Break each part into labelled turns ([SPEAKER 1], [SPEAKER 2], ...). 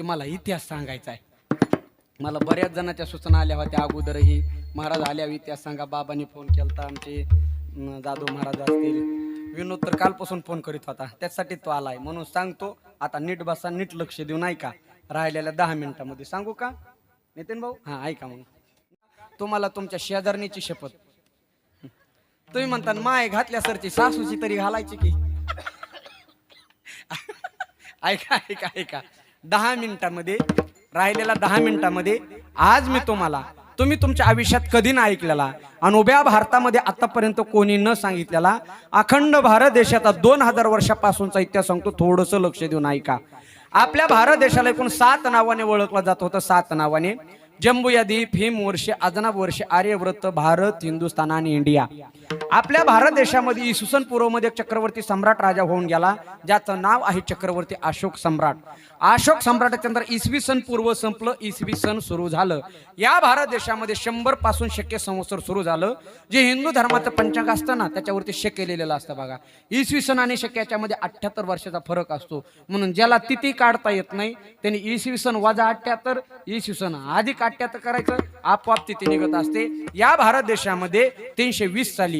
[SPEAKER 1] की मला इतिहास सांगायचा आहे. मला बऱ्याच जणाच्या सूचना आल्या होत्या अगोदरही. महाराज आल्यावर इतिहास सांगा. बाबांनी फोन केला आमचे जाधव महाराज असतील. विनोद तर कालपासून फोन करीत होता. त्यासाठी तो आलाय. म्हणून सांगतो आता नीट बसा नीट लक्ष देऊ नाही का राहिलेल्या दहा मिनिटामध्ये. सांगू का? नितीन भाऊ? हा ऐका मग. तुम्हाला तुमच्या शेजारणीची शपथ. तुम्ही म्हणता माय घातल्या सरची सासूची तरी घालायची की? ऐका ऐका ऐका. दहा मिनिटामध्ये राहिलेल्या दहा मिनिटामध्ये आज मी तुम्हाला तुम्ही तुमच्या आयुष्यात कधी नाही ऐकलेला आणि उभ्या भारतामध्ये आतापर्यंत कोणी न सांगितलेला अखंड भारत देशाचा दोन हजार वर्षापासूनचा इतिहास सांगतो थोडंसं लक्ष देऊन ऐका. आपल्या भारत देशाला एकूण सात नावाने ओळखलं जात होतं सात नावाने. जम्बूयादी भीम वर्षे अजनाब वर्षे आर्यव्रत भारत हिंदुस्थान आणि इंडिया. आपल्या भारत देशामध्ये इसवी सन पूर्वमध्ये एक चक्रवर्ती सम्राट राजा होऊन गेला ज्याचं नाव आहे चक्रवर्ती अशोक सम्राट. अशोक सम्राटाच्या नंतर इसवी सन पूर्व संपलं इसवी सन सुरू झालं. या भारत देशामध्ये शंभरपासून शक्य संवत्सर सुरू झालं. जे हिंदू धर्माचं पंचांग असतं ना त्याच्यावरती शक्य लिहिलेलं असतं बघा. इसवी सन आणि शक्य याच्यामध्ये अठ्ठ्याहत्तर वर्षाचा फरक असतो. म्हणून ज्याला तिथी काढता येत नाही त्यांनी इसवी सन वजा अठ्ठ्याहत्तर इसवी सन अधिक अठ्ठ्याहत्तर करायचं आपोआप तिथे निघत असते. या भारत देशामध्ये तीनशे वीस साली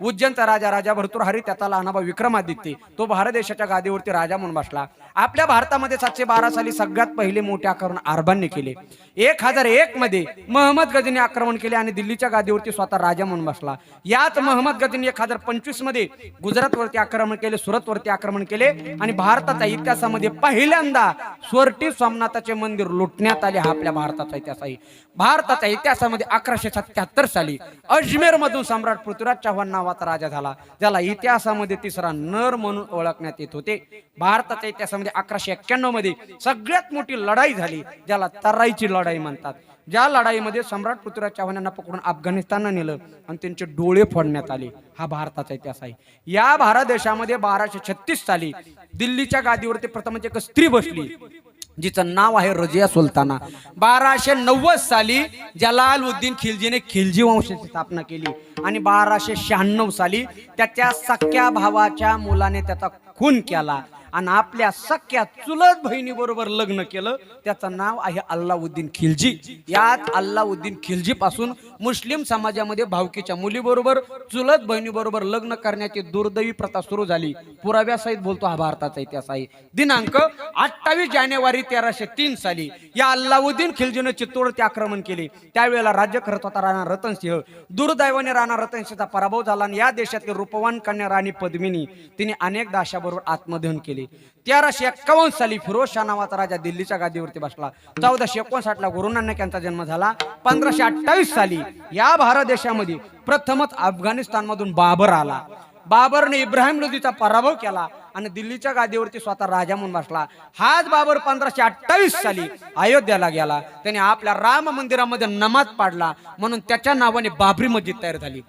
[SPEAKER 1] उज्जैनचा राजा राजा भरतुरहरी त्याचा लहानाबा विक्रमादित्य. तो भारत देशाच्या गादीवरती राजा म्हणून बसला. आपल्या भारतामध्ये सातशे बारा साली सगळ्यात पहिले मोठे आक्रमण अरबांनी केले. एक हजार एक मध्ये महम्मद गजनी आक्रमण केले आणि दिल्लीच्या गादीवरती स्वतः राजा म्हणून बसला. याच महम्मद गजनी एक हजार पंचवीसमध्ये गुजरातवरती आक्रमण केले सुरतवरती आक्रमण केले आणि भारताच्या इतिहासामध्ये पहिल्यांदा स्वर्टी सोमनाथाचे मंदिर लुटण्यात आले हा आपल्या भारताचा इतिहास आहे. भारताच्या इतिहासामध्ये अकराशे सत्याहत्तर साली अजमेर मधून सम्राट पृथ्वीराज चव्हाण नावा नावाचा राजा झाला ज्याला इतिहासामध्ये तिसरा नर म्हणून ओळखण्यात येत होते. भारताच्या इतिहासामध्ये अकराशे एक्क्याण्णवमध्ये सगळ्यात मोठी लढाई झाली ज्याला तराईची लढाई म्हणतात. ज्या लढाईमध्ये सम्राट पृथ्वीराज चव्हाण पकडून अफगाणिस्तानला नेलं आणि त्यांचे डोळे फोडण्यात आले. हा भारताचा इतिहास आहे. या भारत देशामध्ये बाराशे छत्तीस साली दिल्लीच्या गादीवरती प्रथम एक स्त्री बसली. जिचं नाव आहे रजिया सुलताना. बाराशे नव्वद साली जलालुद्दीन खिलजीने खिलजी वंशाची स्थापना केली. आणि बाराशे शहाण्णव साली त्याच्या सख्या भावाच्या मुलाने त्याचा खून केला. आणि आपल्या सख्या चुलत बहिणी बरोबर लग्न केलं त्याचं नाव आहे अल्लाउद्दीन खिलजी. यात अल्लाउद्दीन खिलजी पासून मुस्लिम समाजामध्ये भावकीच्या मुलीबरोबर चुलत बहिणीबरोबर लग्न करण्याची दुर्दैवी प्रथा सुरू झाली. पुराव्यासहित बोलतो हा भारताचा इतिहास आहे. दिनांक अठ्ठावीस जानेवारी तेराशे तीन साली या अल्लाउद्दीन खिलजीने चित्तोडचे आक्रमण केले. त्यावेळेला राज्य करत होता राणा रतनसिंह. दुर्दैवाने राणा रतन सिंहचा पराभव झाला आणि या देशातील रूपवान कन्या राणी पद्मिनी तिने अनेक दाशाबरोबर आत्मदहन केले. केली तेराशे एक्कावन्न साली फिरोज शाह नावाचा राजा दिल्लीच्या गादीवरती बसला. चौदाशे एकोणसाठ ला गुरु नानक यांचा जन्म झाला. पंधराशे अठ्ठावीस साली या भारत देशामध्ये प्रथमच अफगाणिस्तान मधून बाबर आला. बाबरने इब्राहिम लोधीचा पराभव केला आणि दिल्लीच्या गादीवरती स्वतः राजा म्हणून बसला. हाच बाबर पंधराशे अठ्ठावीस साली अयोध्याला गेला. त्याने आपल्या राम मंदिरामध्ये नमाज पाडला. म्हणून त्याच्या नावाने बाबरी मस्जिद तयार झाली.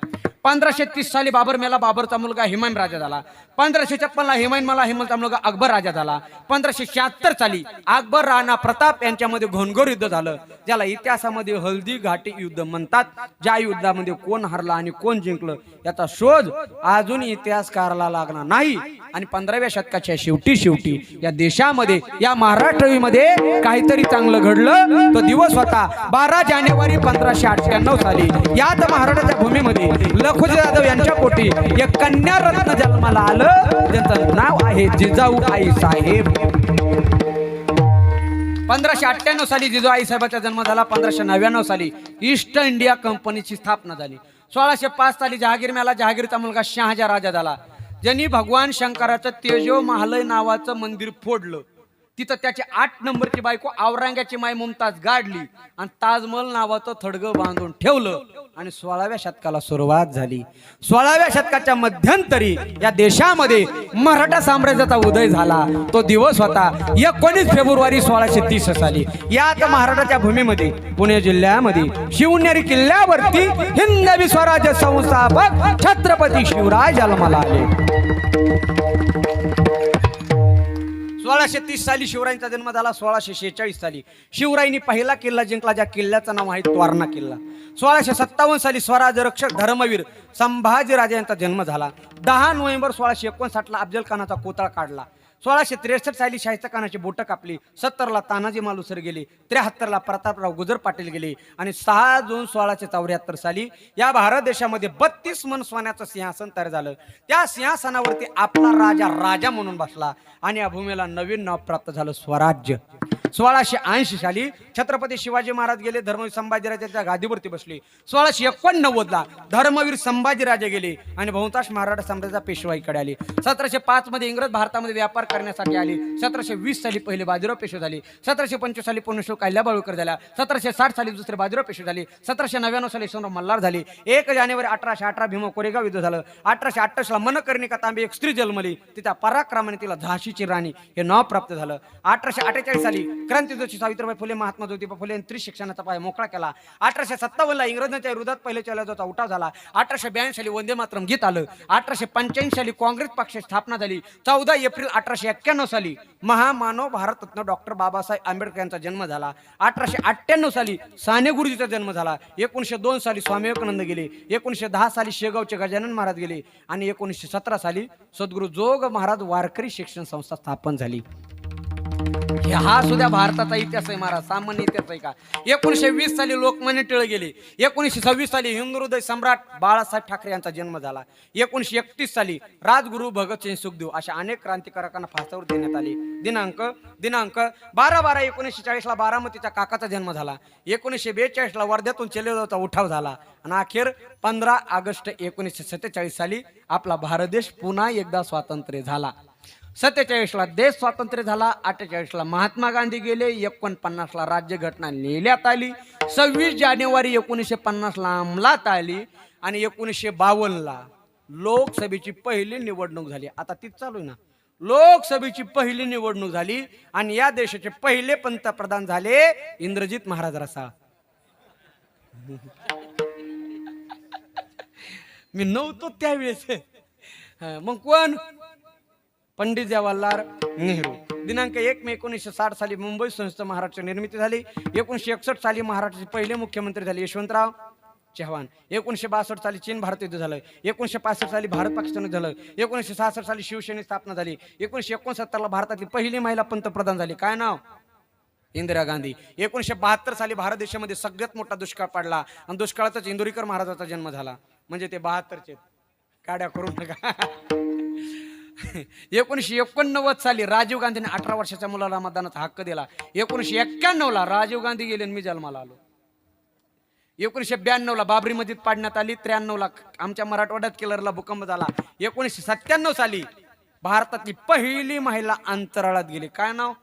[SPEAKER 1] पंधराशे तीस साली बाबर मेला बाबरचा मुलगा हिमायन राजा झाला. पंधराशे छप्पनला हिमायन मला हिमलचा मुलगा अकबर राजा झाला. पंधराशे शहात्तर साली अकबर राणा प्रताप यांच्यामध्ये घोनघोर युद्ध झालं ज्याला इतिहासामध्ये हल्दी घाटी युद्ध म्हणतात. ज्या युद्धामध्ये कोण हरला आणि कोण जिंकलं याचा शोध अजून इतिहासकाराला लागणार नाही. आणि पंधराव्या शतकाच्या शेवटी शेवटी या देशामध्ये या महाराष्ट्रवीमध्ये काहीतरी चांगलं घडलं. तो दिवस होता बारा जानेवारी पंधराशे अठ्ठ्याण्णव साली. याच महाराष्ट्राच्या भूमीमध्ये लखुजी जाधव यांच्या पोटी एक कन्या रत्न जन्माला आलं. ज्याचं नाव आहे जिजाऊ आई साहेब. पंधराशे अठ्ठ्याण्णव साली जिजाऊ आई साहेबाचा जन्म झाला. पंधराशे नव्याण्णव साली ईस्ट इंडिया कंपनीची स्थापना झाली. सोळाशे पाच साली जहागीर मेला. जहागीरचा मुलगा शहाजा राजा झाला. ज्यांनी भगवान शंकराचं तेजो महालय नावाचं मंदिर फोडलं तिथं त्याची आठ नंबरची बायको औरंगाची माय मुमताज गाडली आणि ताजमहल नावाचं थडगं बांधून ठेवलं आणि सोळाव्या शतकाला सुरुवात झाली. सोळाव्या शतकाच्या मध्यंतरी या देशामध्ये मराठा साम्राज्याचा उदय झाला. तो दिवस होता एकोणीस फेब्रुवारी सोळाशे तीस साली. याच महाराष्ट्राच्या भूमीमध्ये पुणे जिल्ह्यामध्ये शिवनेरी किल्ल्यावरती हिंदवी स्वराज्य संस्थापक छत्रपती शिवराय जन्माला आले. सोळाशे तीस साली शिवरायांचा जन्म झाला सोळाशे शेहेचाळीस साली. शिवरायांनी पहिला किल्ला जिंकला ज्या किल्ल्याचं नाव आहे त्वारणा किल्ला. सोळाशे सत्तावन्न साली स्वराज रक्षक धर्मवीर संभाजी राजा यांचा जन्म झाला. दहा नोव्हेंबर सोळाशे एकोणसाठला अफजल खानाचा कोतळा काढला. सोळाशे त्रेसष्ट साली शाहिस्ता खानाची बोटं कापली. सत्तरला तानाजी मालुसर गेले. त्र्याहत्तरला प्रतापराव गुजर पाटील गेले. आणि सहा जून सोळाशे चौऱ्याहत्तर साली या भारत देशामध्ये बत्तीस मन सोन्याचं सिंहासन तयार झालं. त्या सिंहासनावरती आपला राजा राजा म्हणून बसला. आणि या भूमीला नवीन नाव प्राप्त झालं स्वराज्य. सोळाशे ऐंशी साली छत्रपती शिवाजी महाराज गेले धर्मवीर संभाजीराजाच्या गादीवरती बसले. सोळाशे एकोणनव्वदला धर्मवीर संभाजीराजे गेले आणि बहुतांश मराठा साम्राज्याचा पेशवाईकडे आले. सतराशे पाच मध्ये इंग्रज भारतामध्ये व्यापार करण्यासाठी आले. सतराशे वीस साली पहिले बाजीराव पेशवे झाले. सतराशे पंचवीस साली पुण्यश्लोक काल्याबाळकर झाला. सतराशे साठ साली दुसरे बाजीराव पेशवे झाले. सतराशे नव्याण्णव साली यशवंतराव मल्हार झाले. एक जानेवारी अठराशे अठरा भीमा कोरेगाव युद्ध झालं. अठराशे अठ्ठावीसला मनकर्णिका तांबे एक स्त्री जन्मली. तिच्या पराक्रमाने तिला झाशीची राणी हे नाव प्राप्त झालं. अठराशे अठ्ठेचाळीस साली क्रांतीज्योती सावित्रीबाई फुले महात्मा ज्योतिबा फुले यांनी त्रिशिक्षणाचा पाय मोकळा केला. अठराशे सत्तावन्नला इंग्रजांच्या विरोधात पहिले चलाचा उठाव झाला. अठराशे ब्याऐंशी साली वंदे मातरम गीत आलं. अठराशे पंच्याऐंशी साली काँग्रेस पक्षाची स्थापना झाली. चौदा एप्रिल अठराशे एक्क्याण्णव साली महामानव भारतरत्न डॉक्टर बाबासाहेब आंबेडकर यांचा जन्म झाला. अठराशे अठ्ठ्याण्णव साली साने गुरुजीचा जन्म झाला. एकोणीसशे दोन साली स्वामी विवेकानंद गेले. एकोणीसशे दहा साली शेगावचे गजानन महाराज गेले. आणि एकोणीसशे सतरा साली सद्गुरू जोग महाराज वारकरी शिक्षण संस्था स्थापन झाली. हे हा सुद्धा भारताचा इतिहास आहे महाराज सामान्य इतिहास आहे का? एकोणीशे वीस साली लोकमान्य टिळ गेले. एकोणीशे सव्वीस साली हिंदू हृदय सम्राट बाळासाहेब ठाकरे यांचा जन्म झाला. एकोणीशे एकतीस साली राजगुरू भगतसिंग सुखदेव अशा अनेक क्रांतिकारकांना फासावर देण्यात आले. दिनांक दिनांक बारा बारा एकोणीसशे चाळीसला बारामतीच्या काकाचा जन्म झाला. एकोणीसशे बेचाळीसला वर्ध्यातून चेलेगावचा उठाव झाला. आणि अखेर पंधरा ऑगस्ट एकोणीसशे सत्तेचाळीस साली आपला भारत देश पुन्हा एकदा स्वातंत्र्य झाला. सत्तेचाळीसला देश स्वातंत्र्य झाला अठ्ठेचाळीसला महात्मा गांधी गेले एकोणपन्नासला राज्यघटना लिहिण्यात आली सव्वीस जानेवारी एकोणीसशे पन्नासला अंमलात आली आणि एकोणीसशे बावन्नला लोकसभेची पहिली निवडणूक झाली. आता तीच चालू आहे ना. लोकसभेची पहिली निवडणूक झाली आणि या देशाचे पहिले पंतप्रधान झाले इंद्रजित महाराज रसाळ. मी नव्हतो त्यावेळेस. मग कोण? पंडित जवाहरलाल नेहरू. दिनांक एक मे एकोणीसशे साठ साली मुंबई संस्था महाराष्ट्र निर्मिती झाली. एकोणीसशे एकसष्ट साली महाराष्ट्राचे पहिले मुख्यमंत्री झाले यशवंतराव चव्हाण. एकोणीसशे बासष्ट साली चीन भारत युद्ध झालं. एकोणीसशे पासष्ट साली भारत पाकिस्तान झालं. एकोणीसशे सहासष्ट साली शिवसेनेची स्थापना झाली. एकोणीसशे एकोणसत्तरला भारतातली पहिली महिला पंतप्रधान झाली. काय नाव? इंदिरा गांधी. एकोणीसशे बहात्तर साली भारत देशामध्ये सगळ्यात मोठा दुष्काळ पडला. आणि दुष्काळातच इंदुरीकर महाराजाचा जन्म झाला. म्हणजे ते बहात्तरचे काड्या करून नका. एकोणीसशे एकोणनव्वद साली राजीव गांधीने अठरा वर्षाच्या मुलाला मतदानाचा हक्क दिला. एकोणीसशे एक्क्याण्णवला राजीव गांधी गेले आणि मी जन्माला आलो. एकोणीसशे ब्याण्णवला बाबरी मस्जिद पाडण्यात आली त्र्याण्णवला आमच्या मराठवाड्यात किलरला भूकंप झाला. एकोणीसशे सत्त्याण्णव साली भारतातली पहिली महिला अंतराळात गेली. काय नाव?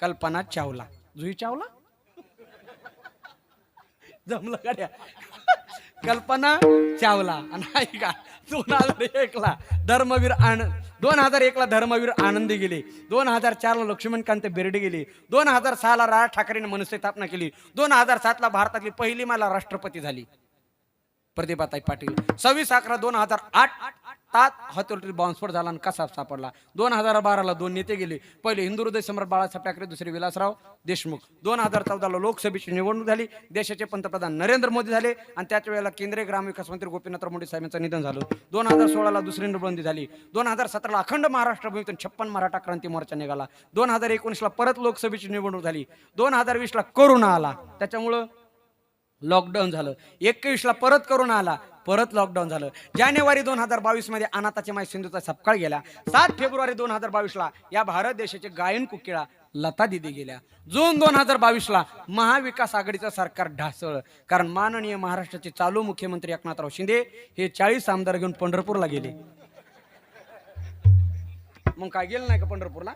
[SPEAKER 1] कल्पना चावला. जुई चावला? जमलं गाड्या कल्पना चावला. आणि ऐका दोन हजार एकला धर्मवीर आनंद दोन हजार एकला धर्मवीर आनंदी गेले. दोन हजार चारला लक्ष्मणकांत बेर्डे गेले. दोन हजार सहाला राज ठाकरेने मनसे स्थापना केली. दोन हजार सातला भारतातली पहिली मला राष्ट्रपती झाली. प्रतिभाताई पाटील. सव्वीस अकरा दोन हजार आठ तात हॉटेल बॉम्बस्फोट झाला आणि कसा सापडला? दोन हजार बाराला दोन नेते गेले. पहिले हिंदू हृदय सम्राट बाळासाहेब ठाकरे दुसरे विलासराव देशमुख. दोन हजार चौदाला लोकसभेची निवडणूक झाली. देशाचे पंतप्रधान नरेंद्र मोदी झाले आणि त्याच वेळेला केंद्रीय ग्रामविकास मंत्री गोपीनाथ मुंडे साहेबांचं निधन झालं. दोन हजार सोळाला दुसरी निवडणूक झाली. दोन हजार सतराला अखंड महाराष्ट्र भूमीतून छप्पन मराठा क्रांती मोर्चा निघाला. दोन हजार एकोणीसला परत लोकसभेची निवडणूक झाली. दोन हजार वीसला कोरोना आला. त्याच्यामुळं लॉकडाऊन झालं. एकवीसला परत करून आला परत लॉकडाऊन झालं. जानेवारी दोन हजार बावीसमध्ये अनाथाचे माय सिंधूचा सपकाळ गेला. सात फेब्रुवारी दोन हजार बावीसला या भारत देशाचे गायन कुकिळा लता दिदी गेल्या. जून दोन हजार बावीसला महाविकास आघाडीचं सरकार ढासळ. कारण माननीय महाराष्ट्राचे चालू मुख्यमंत्री एकनाथराव शिंदे हे चाळीस आमदार घेऊन पंढरपूरला गेले. मग काय गेलं नाही का पंढरपूरला?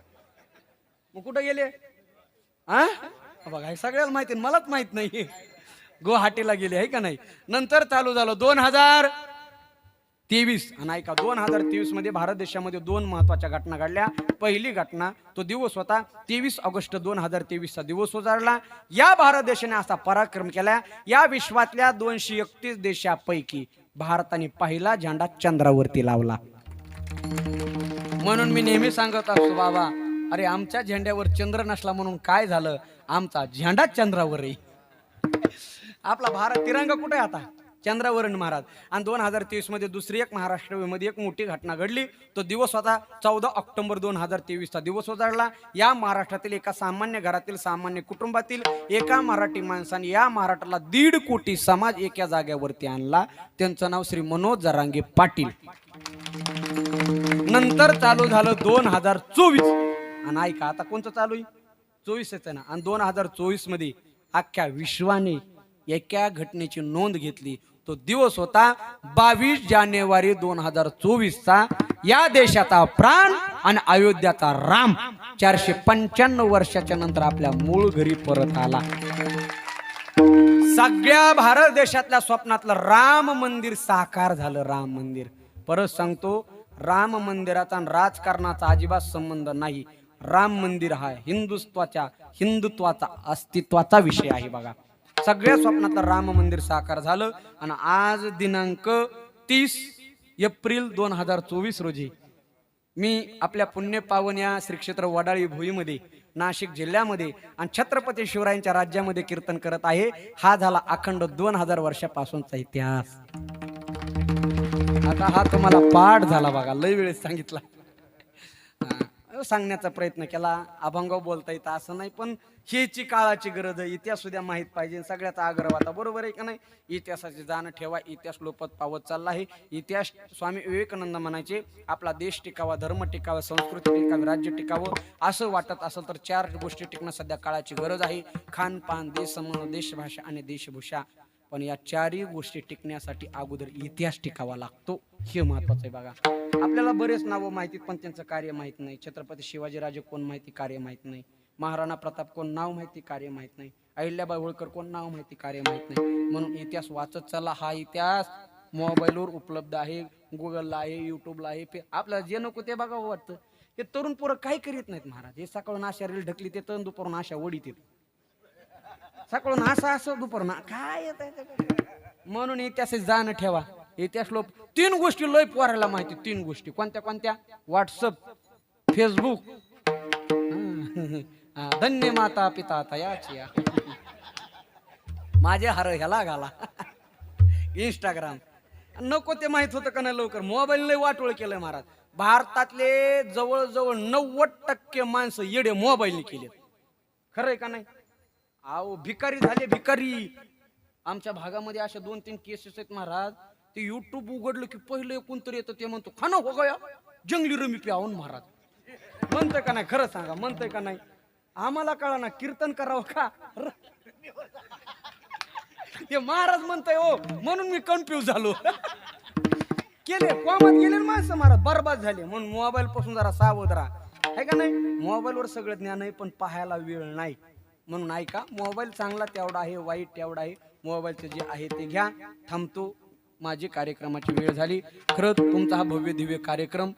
[SPEAKER 1] मग कुठं गेले? आ? बघा हे सगळ्याला माहिती आहे, मलाच माहीत नाही गुवाहाटीला गेले आहे का नाही? नंतर चालू झालं दोन हजार तेवीस. आणि ऐका दोन हजार तेवीसमध्ये भारत देशामध्ये दोन महत्त्वाच्या घटना घडल्या. पहिली घटना तो दिवस होता तेवीस ऑगस्ट दोन हजार तेवीसचा दिवस उजाडला या भारत देशाने असा पराक्रम केला. या विश्वातल्या दोनशे एकतीस देशापैकी भारताने पहिला झेंडा चंद्रावरती लावला. म्हणून मी नेहमी सांगत असतो बाबा अरे आमच्या झेंड्यावर चंद्र नसला म्हणून काय झालं? आमचा झेंडा चंद्रावर आहे आपला भारत तिरंगा कुठे आहे आता? चंद्रावरण महाराज. आणि दोन हजार तेवीसमध्ये दुसरी एक महाराष्ट्रामध्ये एक मोठी घटना घडली. तो दिवस होता चौदा ऑक्टोबर दोन हजार तेवीसचा. दिवस उजाडला. या महाराष्ट्रातील एका सामान्य घरातील सामान्य कुटुंबातील एका मराठी माणसाने या महाराष्ट्राला दीड कोटी समाज एका जाग्यावरती आणला. त्यांचं नाव श्री मनोज जरांगे पाटील. नंतर चालू झालं दोन हजार चोवीस. आणि ऐका आता कोणतं चालू आहे? चोवीस आहे ना. आणि दोन हजार चोवीसमध्ये अख्ख्या विश्वाने एका घटनेची नोंद घेतली. तो दिवस होता बावीस जानेवारी दोन हजार चोवीसचा. या देशाचा प्राण आणि अयोध्याचा राम चारशे पंच्याण्णव वर्षाच्या नंतर आपल्या मूळ घरी परत आला. सगळ्या भारत देशातल्या स्वप्नातलं राम मंदिर साकार झालं. राम मंदिर. परत सांगतो राम मंदिराचा आणि राजकारणाचा अजिबात संबंध नाही. राम मंदिर हा हिंदुत्वाच्या हिंदुत्वाचा अस्तित्वाचा विषय आहे बघा. सगळ्या स्वप्नातलं राम मंदिर साकार झालं आणि आज दिनांक तीस एप्रिल दोन हजार चोवीस रोजी मी आपल्या पुण्य पावन या श्रीक्षेत्र वडाळी भुईमध्ये नाशिक जिल्ह्यामध्ये आणि छत्रपती शिवरायांच्या राज्यामध्ये कीर्तन करत आहे. हा झाला अखंड दोन हजार वर्षापासूनचा इतिहास. आता हा तुम्हाला पाठ झाला बघा लय वेळेस सांगितला. सांगण्याचा प्रयत्न केला. अभंग बोलता येतं असं नाही पण हेची काळाची गरज आहे. इतिहास सुद्धा माहीत पाहिजे. सगळ्याचा आग्रह आता बरोबर आहे का नाही? इतिहासाची जाणं ठेवा. इतिहास लोपत पावत चालला आहे. इतिहास स्वामी विवेकानंद म्हणायचे आपला देश टिकावा धर्म टिकावा संस्कृती टिकावी राज्य टिकावं. असं वाटत असेल तर चार गोष्टी टिकणं सध्या काळाची गरज आहे. खानपान देश समूह देशभाषा आणि देशभूषा. पण या चारही गोष्टी टिकण्यासाठी अगोदर इतिहास टिकावा लागतो. हे महत्वाचं आहे बघा. आपल्याला बरेच नावं माहितीत पण त्यांचं कार्य माहीत नाही. छत्रपती शिवाजीराजे कोण माहिती कार्य माहीत नाही. महाराणा प्रताप कोण नाव माहिती कार्य माहीत नाही. अहिल्याबाई होळकर कोण नाव माहिती कार्य माहीत नाही. म्हणून इतिहास वाचत चला. हा इतिहास मोबाईलवर उपलब्ध आहे गुगलला आहे युट्यूबला आहे आपल्याला जे नको ते बघावं वाटतं. हे तरुण पोरं काही करीत नाहीत महाराज. हे सकाळून अशा रील ढकली ते तरुण दुपारून अशा वडीत येत सकाळून असं असं दुपार ना काय येत म्हणून इतिहास जाणं ठेवा. इतिहास लोक तीन गोष्टी लय पोरायला माहिती तीन गोष्टी. कोणत्या कोणत्या? व्हॉट्सअप फेसबुक धन्य माता पिता तयाची या. माझे हर ह्याला घाला. इंस्टाग्राम नको ते माहीत होतं का नाही लवकर? मोबाईल लय वाटोळ केलंय महाराज. भारतातले जवळजवळ नव्वद टक्के माणसं येडे मोबाईलने केले खरंय का नाही? अहो भिकारी झाले भिकारी. आमच्या भागामध्ये अशा दोन तीन केसेस आहेत महाराज. ते युट्यूब उघडलं की पहिलं कोणतरी येतं ते म्हणतो खाना हो गया जंगली रमी प्यावून महाराज. म्हणतंय का नाही? खरं सांगा म्हणतंय का नाही? आम्हाला कळा ना कीर्तन करावं का? र- ते महाराज म्हणताय हो म्हणून मी कन्फ्यूज झालो. केले कोमात गेले माणसं महाराज बरबाद झाले. म्हणून मोबाईल पासून जरा सावध राहा. आहे का नाही? मोबाईलवर सगळं ज्ञान आहे पण पाहायला वेळ नाही. म्हणून ऐका मोबाईल चांगला तेवढा आहे वाईट तेवढा आहे. मोबाईलचे जे आहे ते घ्या. थांबतो. माझी कार्यक्रमाची वेळ झाली. खरंच तुमचा हा भव्य दिव्य कार्यक्रम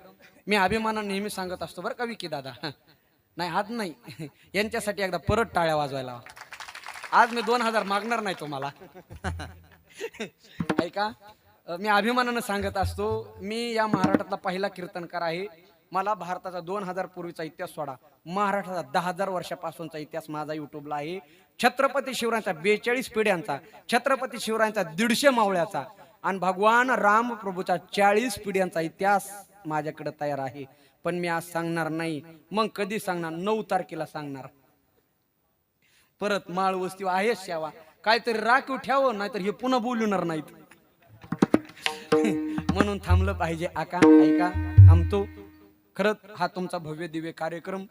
[SPEAKER 1] मी अभिमानाने नेहमी सांगत असतो बरं का विकी दादा. नाही आज नाही. यांच्यासाठी एकदा परत टाळ्या वाजवायला आज मी दोन हजार मागणार नाही तुम्हाला. ऐका मी अभिमानानं सांगत असतो मी या महाराष्ट्रातला पहिला कीर्तनकार आहे. मला भारताचा दोन हजार पूर्वीचा इतिहास सोडा. महाराष्ट्राचा दहा हजार वर्षापासूनचा इतिहास माझा युट्यूबला आहे. छत्रपती शिवरायांचा बेचाळीस पिढ्यांचा छत्रपती शिवरायांचा दीडशे मावळ्याचा आणि भगवान राम प्रभूचा चाळीस पिढ्यांचा इतिहास माझ्याकडे तयार आहे. पण मी आज सांगणार नाही. मग कधी सांगणार? नऊ तारखेला सांगणार. परत माळ वस्ती आहे सेवा काहीतरी राखीव ठेव नाहीतर हे पुन्हा बोलणार नाहीत. म्हणून थांबलं पाहिजे. आका ऐका थांबतो. खरंच हा तुमचा भव्य दिव्य कार्यक्रम.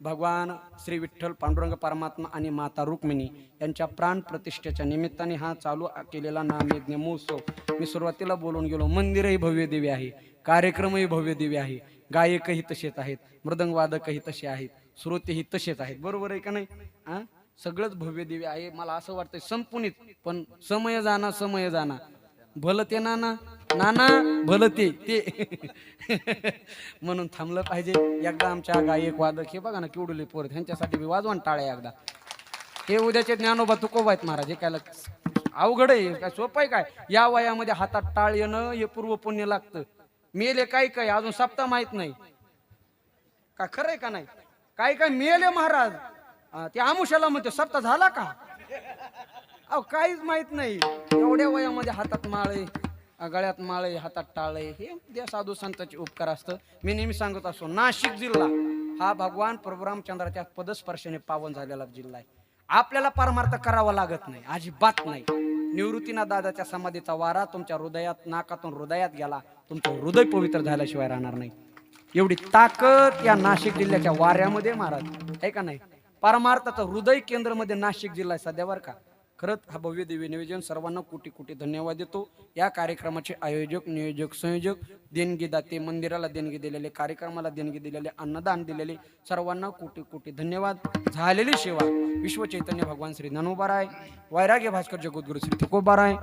[SPEAKER 1] भगवान श्री विठ्ठल पांडुरंग परमात्मा आणि माता रुक्मिणी यांच्या प्राण प्रतिष्ठेच्या निमित्ताने हा चालू केलेला नामयज्ञ महोत्सव. मी सुरुवातीला बोलून गेलो मंदिरही भव्य दिव्य आहे कार्यक्रमही भव्य दिव्य आहे गायकही तसेच आहेत मृदंगवादकही तसे आहेत श्रोतेही तसेच आहेत. बरोबर आहे का नाही? हा सगळंच भव्य दिव्य आहे. मला असं वाटतंय संपुनित पण समय जाना समय जाना. भलते ना ना नाना भलं ते ते. म्हणून थांबलं पाहिजे. एकदा आमच्या गायक वादक हे बघा ना किवडुले पोर ह्यांच्यासाठी मी वाजवान टाळ्या एकदा. हे उद्याचे ज्ञानोबा तुकोबा आहेत महाराज. हे काय अवघड आहे. काय सोपं आहे काय? या वयामध्ये हातात टाळ येणं हे पूर्व पुण्य लागतं. मेले काय काय? अजून सप्ताह माहीत नाही. का खरं आहे का नाही? काय काय मेले महाराज? ते आमुषाला म्हणते सप्ताह झाला का? अहो काहीच माहीत नाही. एवढ्या वयामध्ये हातात माळे गळ्यात माळे हातात टाळे हे त्या साधू संतांचे उपकार असतं. मी नेहमी सांगत असतो नाशिक जिल्हा हा भगवान प्रभुरामचंद्राच्या पदस्पर्शाने पावन झालेला जिल्हा आहे. आपल्याला परमार्थ करावा लागत नाही अजिबात नाही. निवृत्तीना दादाच्या समाधीचा वारा तुमच्या हृदयात नाकातून हृदयात गेला तुमचं हृदय पवित्र झाल्याशिवाय राहणार नाही. एवढी ताकद या नाशिक जिल्ह्याच्या वाऱ्यामध्ये महाराज आहे का नाही? परमार्थाचं हृदय केंद्रमध्ये नाशिक जिल्हा आहे सध्या का? खरंच हा भव्य दिव्य नियोजन सर्वांना कोटी कोटी धन्यवाद देतो. या कार्यक्रमाचे आयोजक नियोजक संयोजक देणगीदाते मंदिराला देणगी दिलेले कार्यक्रमाला देणगी दिलेले अन्नदान दिलेले सर्वांना कोटी कोटी धन्यवाद. झालेली सेवा विश्व चैतन्य भगवान श्री ननोबाराय वैराग्य भास्कर जगद्गुरु श्री तुकोबाराय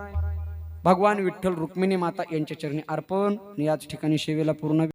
[SPEAKER 1] भगवान विठ्ठल रुक्मिणी माता यांच्या चरणी अर्पण. याच ठिकाणी सेवेला पूर्ण